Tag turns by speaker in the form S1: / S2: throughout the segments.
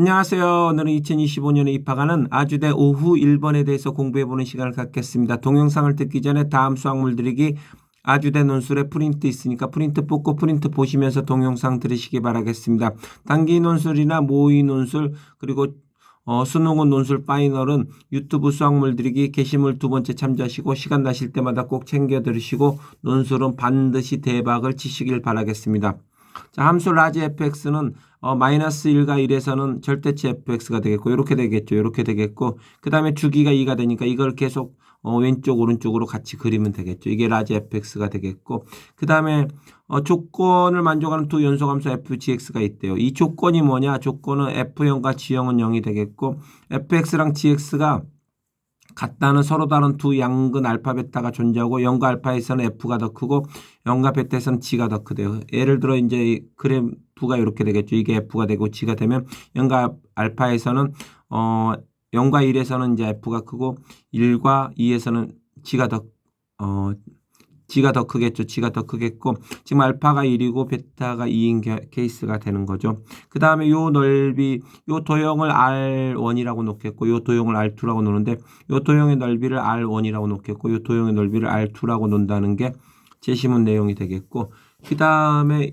S1: 안녕하세요. 오늘은 2025년에 입학하는 아주대 오후 1번에 대해서 공부해보는 시간을 갖겠습니다. 동영상을 듣기 전에 다음 수학물 들이기 아주대 논술에 프린트 있으니까 프린트 뽑고 프린트 보시면서 동영상 들으시기 바라겠습니다. 단기 논술이나 모의 논술 그리고 어, 수능은 논술 파이널은 유튜브 수학물 들이기 게시물 두 번째 참조하시고 시간 나실 때마다 꼭 챙겨 들으시고 논술은 반드시 대박을 치시길 바라겠습니다. 자, 함수 라지 fx는 어, 마이너스 1과 1에서는 절대치 fx가 되겠고 이렇게 되겠죠. 이렇게 되겠고 그 다음에 주기가 2가 되니까 이걸 계속 어, 왼쪽 오른쪽으로 같이 그리면 되겠죠. 이게 라지 fx가 되겠고 그 다음에 어, 조건을 만족하는 두 연소함수 fgx가 있대요. 이 조건이 뭐냐? 조건은 f0과 g형은 0이 되겠고 fx랑 gx가 같다는 서로 다른 두 양근 알파 베타가 존재하고 0과 알파에서는 f가 더 크고 0과 베타에서는 g가 더 크대요. 예를 들어 이제 그래프가 이렇게 되겠죠. 이게 f가 되고 g가 되면 0과 알파에서는 어 0과 1에서는 이제 f가 크고 1과 2에서는 g가 더 어, g가 더 크겠죠. g가 더 크겠고 지금 알파가 1이고 베타가 2인 게, 케이스가 되는 거죠. 그 다음에 요 넓이 요 도형을 R1이라고 놓겠고 요 도형을 R2라고 놓는데 요 도형의 넓이를 R1이라고 놓겠고 요 도형의 넓이를 R2라고 놓는다는 게 제시문 내용이 되겠고 그 다음에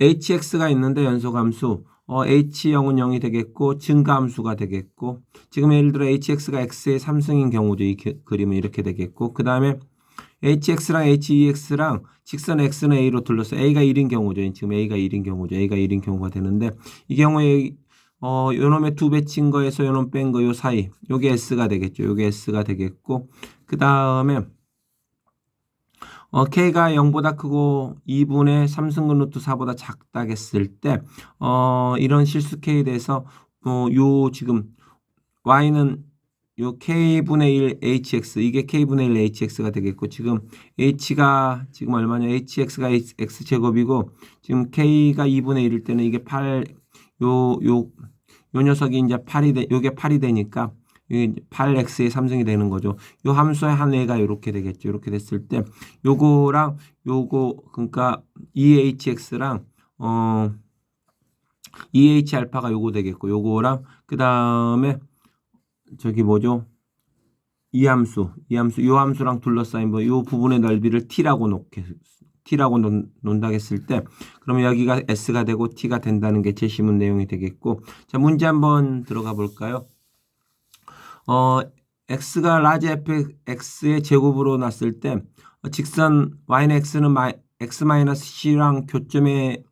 S1: hx가 있는데 연소함수 어, h0은 0이 되겠고 증가함수가 되겠고 지금 예를 들어 hx가 x의 3승인 경우죠. 이 그, 그림은 이렇게 되겠고 그 다음에 hx랑 hex랑 직선 x는 a로 둘러서 a가 1인 경우죠. 지금 a가 1인 경우죠. a가 1인 경우가 되는데 이 경우에 어, 요놈의 두 배 친 거에서 요놈 뺀 거 요 사이 요게 s가 되겠죠. 요게 s가 되겠고 그 다음에 어, k가 0보다 크고 2분의 3승근 루트 4보다 작다겠을 때 어, 이런 실수 k에 대해서 어, 요 지금 y는 요 k분의 1 hx 이게 k분의 1 hx가 되겠고 지금 h가 지금 얼마냐 hx가 x 제곱이고 지금 k가 2분의 1일 때는 이게 8 요 요 요 녀석이 이제 8이 돼 요게 8이 되니까 이게 8x의 3승이 되는 거죠. 요 함수의 한 회가 이렇게 되겠죠. 이렇게 됐을 때 요거랑 요거 그러니까 2hx랑 어 2h 알파가 요거 되겠고 요거랑 그다음에 저기 뭐죠? 이 함수, 이 함수, 요 함수랑 둘러싸인 뭐 요 부분의 넓이를 t라고 놓게 t라고 논, 논다겠을 때 그러면 여기가 s가 되고 t가 된다는 게 제 시문 내용이 되겠고 자 문제 한번 들어가 볼까요? 어 x가 라지 fx의 제곱으로 났을 때 어, 직선 y는 x는 마, x 마이너스 c랑 교점의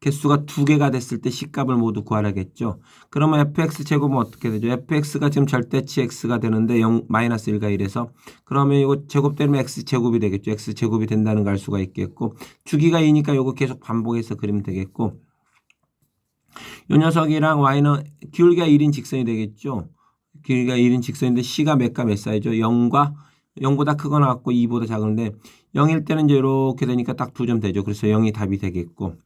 S1: 개수가 두 개가 됐을 때 C값을 모두 구하라겠죠. 그러면 fx 제곱은 어떻게 되죠? fx가 지금 절대치 x가 되는데 0 마이너스 1과 1에서 그러면 이거 제곱되면 x 제곱이 되겠죠. x 제곱이 된다는 걸 알 수가 있겠고 주기가 2니까 이거 계속 반복해서 그리면 되겠고 이 녀석이랑 y는 기울기가 1인 직선이 되겠죠. 길이가 1인 직선인데 C가 몇과 몇 사이죠? 0과 0보다 크거나 같고 2보다 작은데 0일 때는 이제 이렇게 되니까 딱 두 점 되죠. 그래서 0이 답이 되겠고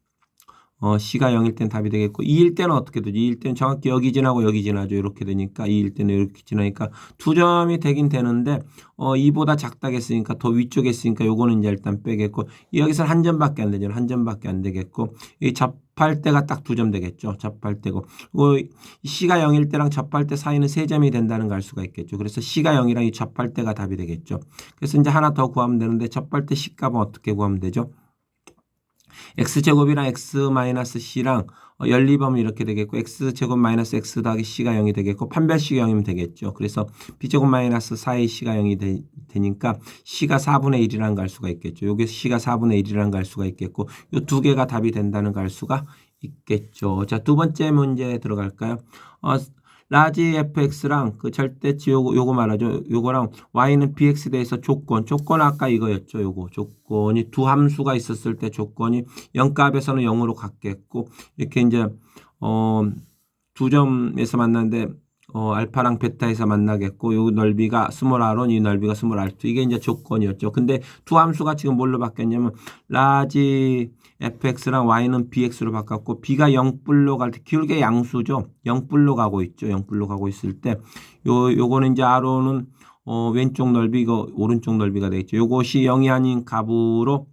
S1: 어, C가 0일 땐 답이 되겠고 2일 때는 어떻게 되죠? 2일 때는 정확히 여기 지나고 여기 지나죠. 이렇게 되니까 2일 때는 이렇게 지나니까 두 점이 되긴 되는데 어, 2보다 작다겠으니까 더 위쪽에 있으니까 요거는 이제 일단 빼겠고 여기서 한 점밖에 안 되죠. 한 점밖에 안 되겠고 이 접할 때가 딱 두 점 되겠죠. 접할 때고 어, C가 0일 때랑 접할 때 사이는 세 점이 된다는 걸 알 수가 있겠죠. 그래서 C가 0이랑 이 접할 때가 답이 되겠죠. 그래서 이제 하나 더 구하면 되는데 접할 때 C 값은 어떻게 구하면 되죠? X제곱이랑 x-c랑 어, 연리범이 이렇게 되겠고 x제곱 마이너스 x 더하기 c가 0이 되겠고 판별식이 0이면 되겠죠. 그래서 b제곱 마이너스 4의 c가 0이 되, 되니까 c가 4분의 1이라는 걸알 수가 있겠죠. 여기서 c가 4분의 1이라는 걸알 수가 있겠고 이두 개가 답이 된다는 걸알 수가 있겠죠. 자, 두 번째 문제 들어갈까요? 어, 라지 fx랑 그 절대치 요거, 요거 말하죠. 요거랑 y는 bx에 대해서 조건, 조건 아까 이거였죠. 요거 조건이 두 함수가 있었을 때 조건이 0값에서는 0으로 같겠고 이렇게 이제 어, 두 점에서 만났는데 어, 알파랑 베타에서 만나겠고 요 넓이가 스몰 r1 이 넓이가 스몰 r2 이게 이제 조건이었죠. 근데 두 함수가 지금 뭘로 바뀌었냐면 라지 fx랑 y는 bx로 바꿨고 b가 0불로 갈 때 기울기 양수죠. 0불로 가고 있죠. 0불로 가고 있을 때 요 요거는 이제 r1은 어, 왼쪽 넓이 이거 오른쪽 넓이가 되겠죠. 요것이 0이 아닌 값으로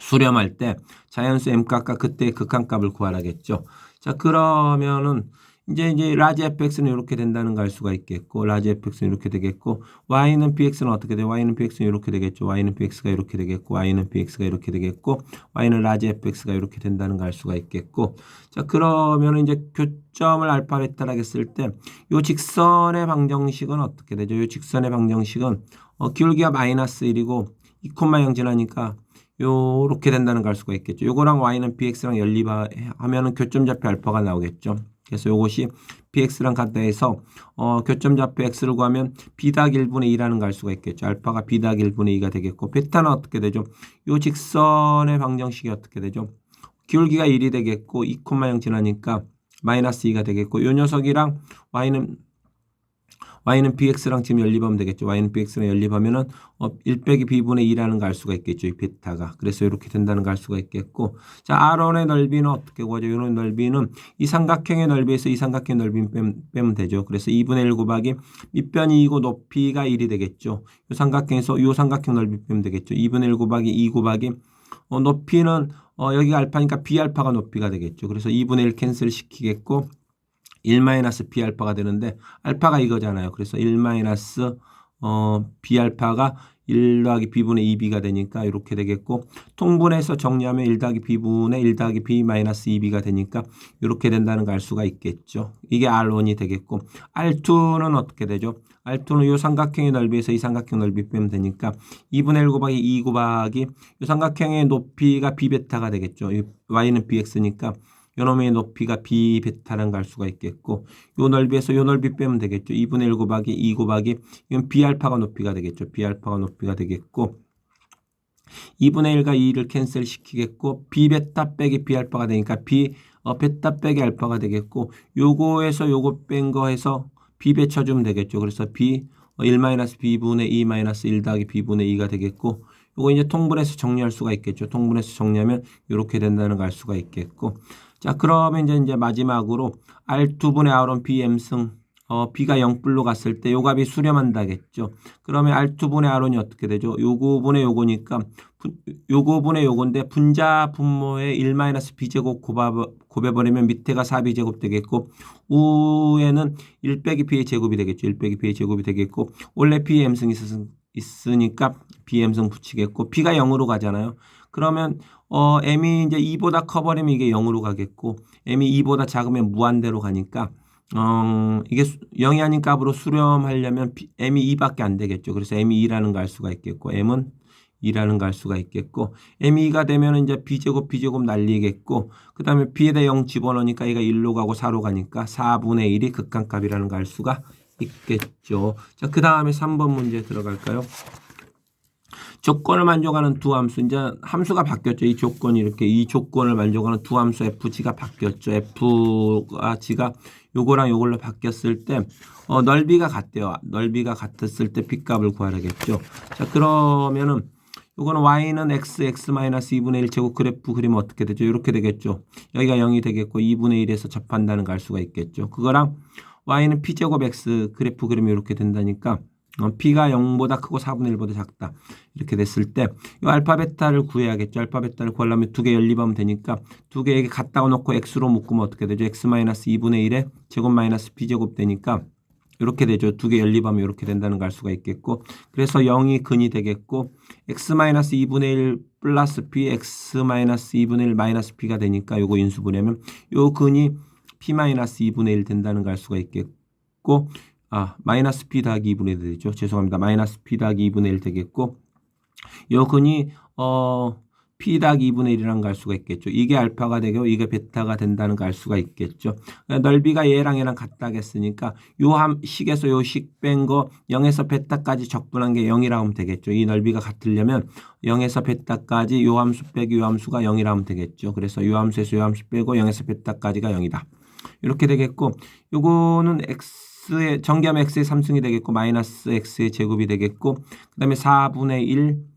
S1: 수렴할 때 자연수 m값과 그때 극한값을 구하라겠죠. 자, 그러면은 이제 이제 라지 fx는 이렇게 된다는 걸알 수가 있겠고 라지 fx는 이렇게 되겠고 y는 bx는 어떻게 돼? y는 bx는 이렇게 되겠죠. y는 bx가 이렇게 되겠고 y는 bx가 이렇게 되겠고 y는 라지 fx가 이렇게 된다는 걸알 수가 있겠고 자, 그러면은 이제 교점을 알파 베타라고 했을 때 요 직선의 방정식은 어떻게 되죠? 요 직선의 방정식은 어, 기울기가 마이너스 1이고 2,0 지나니까 요렇게 된다는 걸 알 수가 있겠죠. 요거랑 y는 bx랑 연립하면은 교점 좌표 알파가 나오겠죠. 그래서 요것이 bx랑 같다 해서 어, 교점 좌표 x를 구하면 다 1분의 2라는 걸 알 수가 있겠죠. 알파가 다 1분의 2가 되겠고 베타는 어떻게 되죠? 요 직선의 방정식이 어떻게 되죠? 기울기가 1이 되겠고 2,0 지나니까 마이너스 2가 되겠고 요 녀석이랑 y는 y는 bx랑 지금 연립하면 되겠죠. y는 bx랑 연립하면은 어, 1 빼기 b분의 2라는 걸 알 수가 있겠죠. 이 베타가. 그래서 이렇게 된다는 걸 알 수가 있겠고 자 r1의 넓이는 어떻게 구하죠? 이 넓이는 이 삼각형의 넓이에서 이 삼각형의 넓이 빼면, 빼면 되죠. 그래서 2분의 1 곱하기 밑변이 2고 높이가 1이 되겠죠. 이 삼각형에서 이 삼각형 넓이 빼면 되겠죠. 2분의 1 곱하기 2 곱하기 어, 높이는 어, 여기가 알파니까 b알파가 높이가 되겠죠. 그래서 2분의 1 캔슬 시키겠고 1 마이너스 b 알파가 되는데 알파가 이거잖아요. 그래서 1 마이너스 어, b 알파가 1 더하기 b분의 2b가 되니까 이렇게 되겠고 통분해서 정리하면 1 더하기 b분의 1 더하기 b 마이너스 2b가 되니까 이렇게 된다는 걸 알 수가 있겠죠. 이게 R1이 되겠고 R2는 어떻게 되죠? R2는 이 삼각형의 넓이에서 이 삼각형 넓이 빼면 되니까 2분의 1 곱하기 2 곱하기 이 삼각형의 높이가 b베타가 되겠죠. 이 y는 bx니까 요놈의 높이가 b 걸알 수가 있겠고 요 넓이에서 요 넓이 빼면 되겠죠. 2분의 1 곱하기 2 곱하기 이건 b 알파가 높이가 되겠죠. b 알파가 높이가 되겠고 2분의 1과 2를 캔슬 시키겠고 b 베타 빼기 b 알파가 되니까 b 어, 베타 빼기 알파가 되겠고 요거에서 요거 뺀 거 해서 b 배쳐주면 되겠죠. 그래서 b 1 마이너스 b분의 2 마이너스 1 더하기 b분의 2가 되겠고 요거 이제 통분해서 정리할 수가 있겠죠. 통분해서 정리하면 이렇게 된다는 걸 알 수가 있겠고 자, 그러면 이제, 이제 마지막으로 R2분의 R1 BM승 어, B가 0불로 갔을 때 요 값이 수렴한다겠죠. 그러면 R2 분의 R1이 어떻게 되죠? 요거 분의 요거니까 요거 분의 요건데 분자 분모의 1-B제곱 곱해버리면 밑에가 4B제곱 되겠고 우에는 1 빼기 B의 제곱이 되겠죠. 1 빼기 B의 제곱이 되겠고 원래 BM승이 있으니까 BM승 붙이겠고 B가 0으로 가잖아요. 그러면 어, m이 이제 2보다 커 버리면 이게 0으로 가겠고 m이 2보다 작으면 무한대로 가니까 어, 이게 0이 아닌 값으로 수렴하려면 m이 2밖에 안 되겠죠. 그래서 m이 2라는 걸 알 수가 있겠고 m은 2라는 걸 알 수가 있겠고 m이 2가 되면 이제 b제곱 b제곱 날리겠고 그 다음에 b에다 0 집어넣으니까 얘가 1로 가고 4로 가니까 4분의 1이 극한값이라는 걸 알 수가 있겠죠. 자, 그 다음에 3번 문제 들어갈까요? 조건을 만족하는 두 함수 이제 함수가 바뀌었죠. 이 조건이 이렇게 이 조건을 만족하는 두 함수 fg가 바뀌었죠. f가 g가 요거랑 요걸로 바뀌었을 때 어, 넓이가 같대요. 넓이가 같았을 때 b값을 구하라겠죠. 자 그러면은 요거는 y는 x, x-2분의 1 제곱 그래프 그리면 어떻게 되죠? 이렇게 되겠죠. 여기가 0이 되겠고 2분의 1에서 접한다는 걸 알 수가 있겠죠. 그거랑 y는 p제곱 x 그래프 그리면 이렇게 된다니까 어, P가 0보다 크고 4분의 1보다 작다. 이렇게 됐을 때, 이 알파 베타를 구해야겠죠. 알파 베타를 구하려면 두 개 연립하면 되니까 두 개에게 갖다 놓고 x로 묶으면 어떻게 되죠? x 마이너스 2분의 1에 제곱 마이너스 b제곱 되니까 이렇게 되죠. 두 개 연립하면 이렇게 된다는 걸 알 수가 있겠고 그래서 0이 근이 되겠고 x 마이너스 2분의 1 플러스 b x 마이너스 2분의 1 마이너스 b가 되니까 요거 인수분해면 요 근이 p 마이너스 2분의 1 된다는 걸 알 수가 있겠고 아, 마이너스 p 더하기 2분의 1 되죠. 죄송합니다. 마이너스 p 더하기 2분의 1 되겠고 요 근이 어 p 더하기 2분의 1이란 걸알 수가 있겠죠. 이게 알파가 되고 이게 베타가 된다는 걸 알 수가 있겠죠. 넓이가 얘랑 얘랑 같다겠으니까 요함 식에서 요 식 뺀 거 0에서 베타까지 적분한 게 0이라고 하면 되겠죠. 이 넓이가 같으려면 0에서 베타까지 요 함수 빼기 요 함수가 0이라고 하면 되겠죠. 그래서 요 함수에서 요 함수 빼고 0에서 베타까지가 0이다. 이렇게 되겠고 요거는 x x의 정기하면 x의 3승이 되겠고 마이너스 x의 제곱이 되겠고 그다음에 4분의 1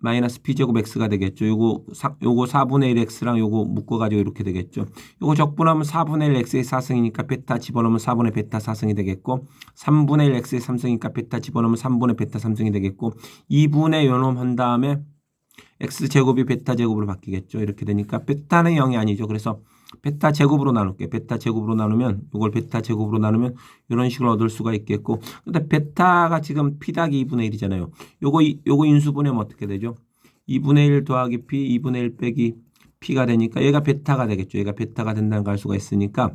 S1: 마이너스 b제곱 x가 되겠죠. 요거 사, 요거 4분의 1 x랑 요거 묶어 가지고 이렇게 되겠죠. 요거 적분하면 4분의 1 x의 4승이니까 베타 집어넣으면 4분의 베타 4승이 되겠고 3분의 1 x의 3승이니까 베타 집어넣으면 3분의 베타 3승이 되겠고 2분의 요놈 한 다음에 x 제곱이 베타 제곱으로 바뀌겠죠. 이렇게 되니까 베타는 0이 아니죠. 그래서 베타 제곱으로 나눌게요. 베타 제곱으로 나누면 이걸 베타 제곱으로 나누면 이런 식으로 얻을 수가 있겠고 근데 베타가 지금 닭이 2분의 1이잖아요. 요거 이- 요거 인수분해하면 어떻게 되죠? 2분의 1 더하기 p 2분의 1 빼기 p가 되니까 얘가 베타가 되겠죠. 얘가 베타가 된다는 걸 알 수가 있으니까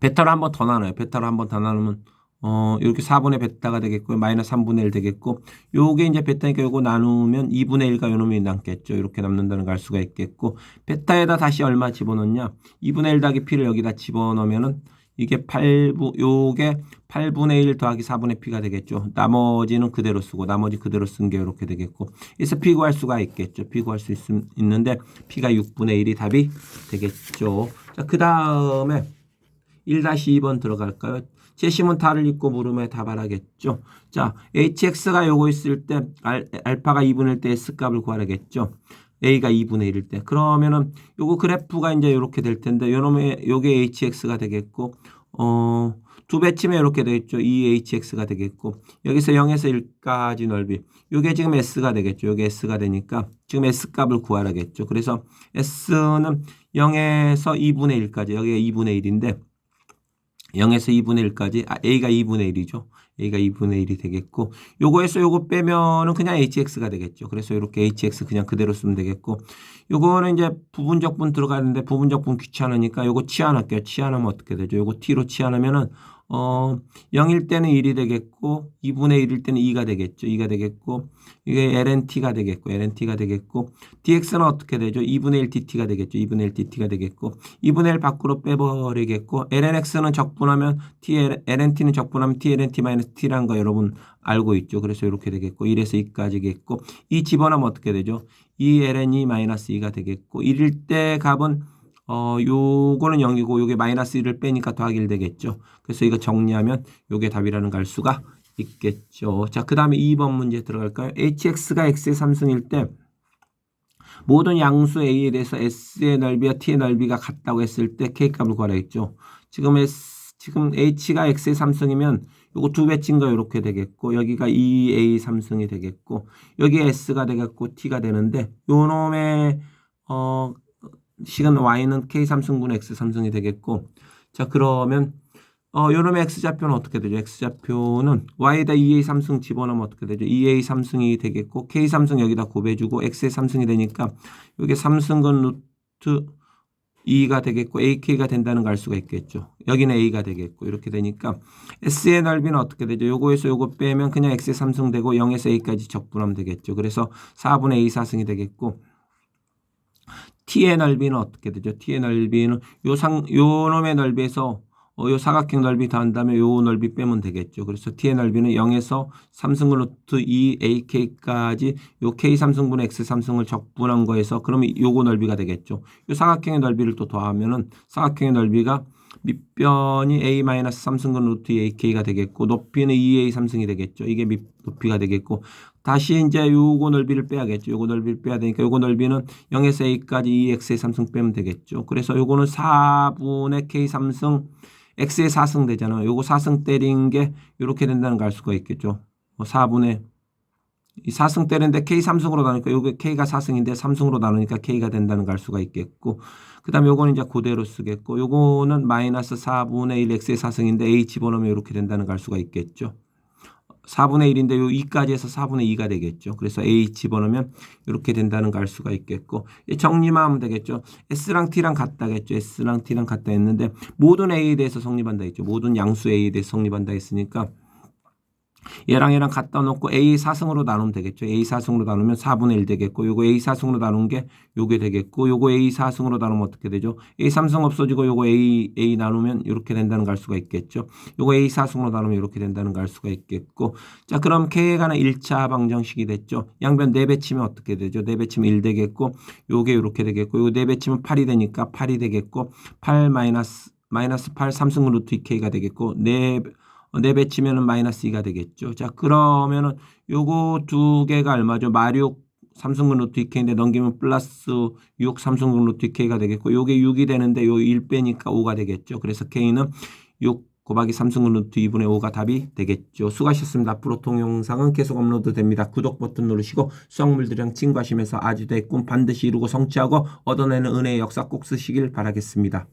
S1: 베타로 한 번 더 나눠요. 베타로 한 번 더 나누면 어 이렇게 4분의 베타가 되겠고 마이너스 3분의 1 되겠고 요게 이제 베타니까 요거 나누면 2분의 1과 요 놈이 남겠죠. 이렇게 남는다는 걸 알 수가 있겠고 베타에다 다시 얼마 집어넣냐? 2분의 1 더하기 p를 여기다 집어넣으면은 이게 8분 요게 8분의 1 더하기 4분의 p가 되겠죠. 나머지는 그대로 쓰고 나머지 그대로 쓴 게 이렇게 되겠고 그래서 p 구할 수가 있겠죠. p 구할 수 있, 있는데 p가 6분의 1이 답이 되겠죠. 자, 그 다음에 1-2번 들어갈까요? 제시문 달을 읽고 물음에 답하라겠죠. 자, hx가 요거 있을 때 알, 알파가 2분의 1때 s 값을 구하라겠죠. a가 2분의 1일 때. 그러면은 요거 그래프가 이제 이렇게 될 텐데 요놈의 요게 hx가 되겠고 어, 두 배치면 이렇게 되겠죠. 2hx가 되겠고 여기서 0에서 1까지 넓이 요게 지금 s가 되겠죠. 요게 s가 되니까 지금 s 값을 구하라겠죠. 그래서 s는 0에서 2분의 1까지 여기가 2분의 1인데 0에서 2분의 1까지 아, a가 2분의 1이죠. a가 2분의 1이 되겠고 요거에서 요거 빼면은 그냥 hx가 되겠죠. 그래서 이렇게 hx 그냥 그대로 쓰면 되겠고 요거는 이제 부분적분 들어가는데 부분적분 귀찮으니까 요거 치환할게요. 치환하면 어떻게 되죠? 요거 t로 치환하면은 어 0일 때는 1이 되겠고 2분의 1일 때는 2가 되겠죠. 2가 되겠고 이게 lnt가 되겠고 lnt가 되겠고 dx는 어떻게 되죠? 2분의 1 dt가 되겠죠. 2분의 1 dt가 되겠고 2분의 1 밖으로 빼버리겠고 lnx는 적분하면 t lnt는 적분하면 t lnt 마이너스 t라는 거 여러분 알고 있죠. 그래서 이렇게 되겠고 1에서 2까지겠고 이 집어넣으면 어떻게 되죠? 2 ln이 마이너스 2가 되겠고 1일 때 값은 어 요거는 0이고 요게 마이너스 1을 빼니까 더하기 1 되겠죠. 그래서 이거 정리하면 요게 답이라는 걸 알 수가 있겠죠. 자, 그 다음에 2번 문제 들어갈까요? hx가 x의 3승일 때 모든 양수 a에 대해서 s의 넓이와 t의 넓이가 같다고 했을 때 k 값을 구하라 했죠. 지금 s 지금 h가 x의 3승이면 요거 두 배친 거 이렇게 되겠고 여기가 2a 3승이 되겠고 여기 s가 되겠고 t가 되는데 요 놈의 어 시간 y는 k 3승분 x 3승이 되겠고 자 그러면 어, 요놈의 x좌표는 어떻게 되죠? x좌표는 y에다 2a 3승 집어넣으면 어떻게 되죠? 2a 3승이 되겠고 k 3승 여기다 곱해주고 x의 3승이 되니까 이게 3승근 루트 2가 되겠고 ak가 된다는 걸 알 수가 있겠죠. 여기는 a가 되겠고 이렇게 되니까 s의 넓이는 어떻게 되죠? 요거에서 요거 빼면 그냥 x의 3승 되고 0에서 a까지 적분하면 되겠죠. 그래서 4분의 a 4승이 되겠고 t의 넓이는 어떻게 되죠? t의 넓이는 요 상, 요 놈의 넓이에서 어, 요 사각형 넓이 더한다면 요 넓이 빼면 되겠죠. 그래서 t의 넓이는 0에서 3승분 루트 2ak까지 요 k 3승분 x 3승을 적분한 거에서 그러면 요거 넓이가 되겠죠. 요 사각형의 넓이를 또 더하면은 사각형의 넓이가 밑변이 a 마이너스 3승분 루트 2ak가 되겠고 높이는 2a 3승이 되겠죠. 이게 밑 높이가 되겠고 다시 이제 요거 넓이를 빼야겠죠. 요거 넓이를 빼야 되니까 요거 넓이는 0에서 a까지 2x의 3승 빼면 되겠죠. 그래서 요거는 4분의 k 3승 x의 4승 되잖아요. 요거 4승 때린 게 이렇게 된다는 걸 알 수가 있겠죠. 뭐 4분의 이 4승 때리는데 k 3승으로 나누니까 요게 k가 4승인데 3승으로 나누니까 k가 된다는 걸 알 수가 있겠고 그 다음에 요거는 이제 그대로 쓰겠고 요거는 마이너스 4분의 1 x의 4승인데 a 집어넣으면 이렇게 된다는 걸 알 수가 있겠죠. 4분의 1인데 요 2까지 해서 4분의 2가 되겠죠. 그래서 a 집어넣으면 이렇게 된다는 걸 알 수가 있겠고 정리만 하면 되겠죠. s랑 t랑 같다겠죠. s랑 t랑 같다 했는데 모든 a에 대해서 성립한다 했죠. 모든 양수 a에 대해서 성립한다 했으니까 얘랑 얘랑 갖다 놓고 a 4승으로 나누면 되겠죠. a 4승으로 나누면 4분의 1 되겠고 요거 a 4승으로 나눈 게 요게 되겠고 요거 a 4승으로 나누면 어떻게 되죠? a 3승 없어지고 요거 a a 나누면 이렇게 된다는 걸 알 수가 있겠죠. 요거 a 4승으로 나누면 이렇게 된다는 걸 알 수가 있겠고 자 그럼 k에 관한 1차 방정식이 됐죠. 양변 4배 치면 어떻게 되죠? 4배 치면 1 되겠고 요게 이렇게 되겠고 요거 4배 치면 8이 되니까 8이 되겠고 8 마이너스 마이너스 8 3승 루트 2k가 되겠고 4 네배 치면은 마이너스 2가 되겠죠. 자, 그러면은 요거 두 개가 얼마죠? 마륙 삼승근 루트 2k인데 넘기면 플러스 6 삼승근 루트 2k가 되겠고 요게 6이 되는데 요 1 빼니까 5가 되겠죠. 그래서 k는 6 곱하기 3승근 루트 2분의 5가 답이 되겠죠. 수고하셨습니다. 앞으로 동영상은 계속 업로드 됩니다. 구독 버튼 누르시고 수학물들이랑 친구하시면서 아주대의 꿈 반드시 이루고 성취하고 얻어내는 은혜의 역사 꼭 쓰시길 바라겠습니다.